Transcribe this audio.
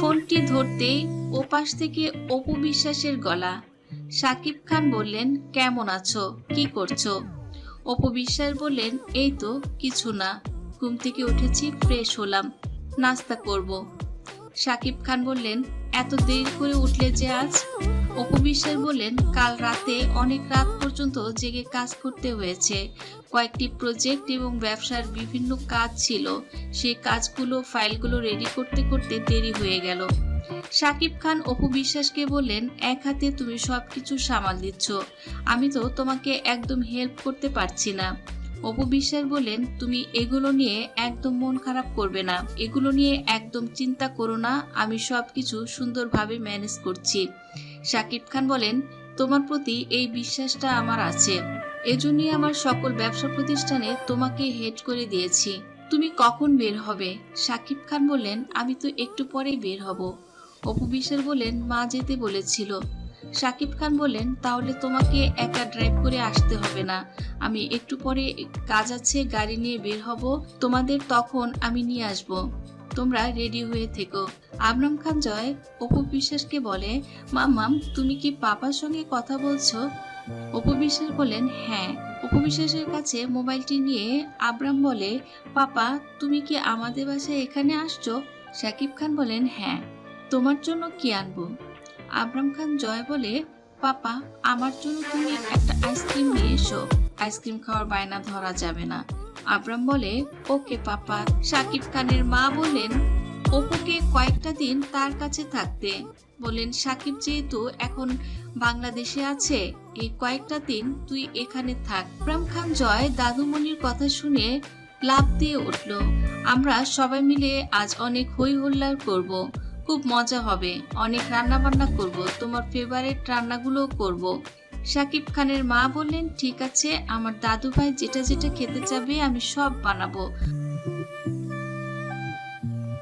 ফোনটি ধরতেই ওপাশ থেকে অপু বিশ্বাসের গলা। সাকিব খান বললেন, কেমন আছো? কি করছ? অপু বিশ্বাস বললেন, এই তো, কিছু না। ঘুম থেকে উঠেছি, ফ্রেশ হলাম। নাস্তা করব। সাকিব খান বললেন, এত দেরি করে উঠলে যে আজ? অপু বিশ্বাস বললেন কাল রাতে অনেক রাত পর্যন্ত জেগে কাজ করতে হয়েছে। কয়েকটি প্রজেক্ট এবং ব্যবসার বিভিন্ন কাজ ছিল। সেই কাজগুলো, ফাইলগুলো রেডি করতে করতে দেরি হয়ে গেল। সাকিব খান অপু বিশ্বাসকে বললেন এক হাতে তুমি সবকিছু সামাল দিচ্ছ। আমি তো তোমাকে একদম হেল্প করতে পারছি না। অপু বিশ্বাস বললেন, তুমি এগুলো নিয়ে একদম মন খারাপ করবে না। এগুলো নিয়ে একদম চিন্তা করো না, আমি সবকিছু সুন্দরভাবে ম্যানেজ করছি। সাকিব খান বলেন, তোমার প্রতি এই বিশ্বাসটা আমার আছে। এজন্যই আমার সকল ব্যবসা প্রতিষ্ঠানে তোমাকে হেড করে দিয়েছি। তুমি কখন বের হবে? সাকিব খান বললেন, আমি তো একটু পরেই বের হব। অপু বিশ্বাস বললেন, মা যেতে বলেছিল। সাকিব খান বললেন, তাহলে তোমাকে একা ড্রাইভ করে আসতে হবে না। আমি একটু পরে কাজ আছে, গাড়ি নিয়ে বের হব। তোমাদের তখন আমি নিয়ে আসব। তোমরা রেডি হয়ে থেকো। আবরাম খান জয়, অপু বিশ্বাসকে বলে মামাম তুমি কি পাপার সঙ্গে কথা বলছো? অপু বিশ্বাস বলেন হ্যাঁ। অপু বিশ্বাসের কাছে মোবাইলটি নিয়ে আবরাম বলে, পাপা, তুমি কি আমাদের বাসায় এখানে আসছো? সাকিব খান বলেন হ্যাঁ। তোমার জন্য কি আনব? আবরাম খান জয় বলে, পাপা, আমার জন্য তুমি একটা আইসক্রিম নিয়ে এসো। আইসক্রিম খাওয়ার বায়না ধরা যাবে না। আবরাম বলে, ওকে, পাপা। সাকিব খানের মা বলেন অপুকে কয়েকটা দিন তার কাছে থাকতে। বলেন সাকিব যেহেতু এখন বাংলাদেশে আছে, এই কয়েকটা দিন তুই এখানে থাক। আবরাম খান জয় দাদুমণির কথা শুনে লাভ দিয়ে উঠল, আমরা সবাই মিলে আজ অনেক হই হুল্লার করব, খুব মজা হবে। অনেক রান্না বান্না করব, তোমার ফেভারিট রান্নাগুলোও করব। সাকিব খানের মা বললেন, ঠিক আছে, আমার দাদু ভাই যেটা যেটা খেতে চাবে, আমি সব বানাবো।